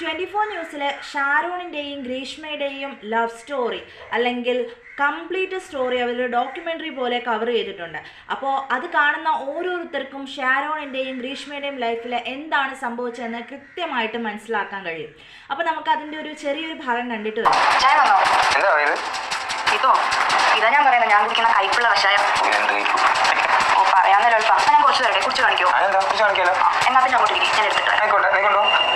Twenty four ന്യൂസിൽ ഷാരൂണിന്റെയും ഗ്രീഷ്മയുടെയും ലവ് സ്റ്റോറി അല്ലെങ്കിൽ കംപ്ലീറ്റ് സ്റ്റോറി അവരൊരു ഡോക്യുമെന്ററി പോലെ കവർ ചെയ്തിട്ടുണ്ട്. അപ്പോൾ അത് കാണുന്ന ഓരോരുത്തർക്കും ഷാരോണിന്റെയും ഗ്രീഷ്മയുടെയും ലൈഫിൽ എന്താണ് സംഭവിച്ചതെന്ന് കൃത്യമായിട്ട് മനസ്സിലാക്കാൻ കഴിയും. അപ്പോൾ നമുക്ക് അതിന്റെ ഒരു ചെറിയൊരു ഭാഗം കണ്ടിട്ട് വരാം. ഇതോ? ഇതാ ഞാൻ പറയുന്നത് ഞാൻ കുടിക്കുന്ന കൈപ്പുള്ള കഷായം. ഓ പറയാന്നല്ലോ ഞാൻ കുറച്ച് തരട്ടെ കുറിച്ച് കാണിക്കോ. എന്നാ പിന്നെ അങ്ങോട്ട് ഞാൻ എടുത്തിട്ട്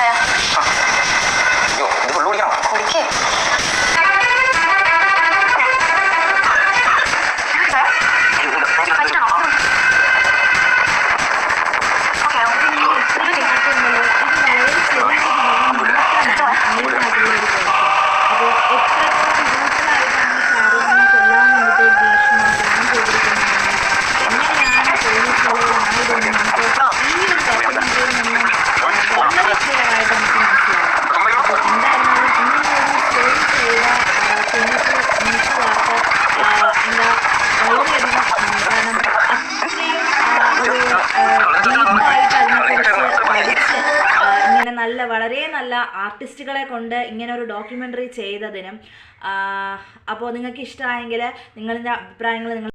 啊油！你给我，你给我。ഇങ്ങനെ നല്ല വളരെ നല്ല ആർട്ടിസ്റ്റുകളെ കൊണ്ട് ഇങ്ങനെ ഒരു ഡോക്യുമെന്ററി ചെയ്തതിനും അപ്പോൾ നിങ്ങൾക്ക് ഇഷ്ടമായെങ്കിൽ നിങ്ങളുടെ അഭിപ്രായങ്ങൾ നിങ്ങൾ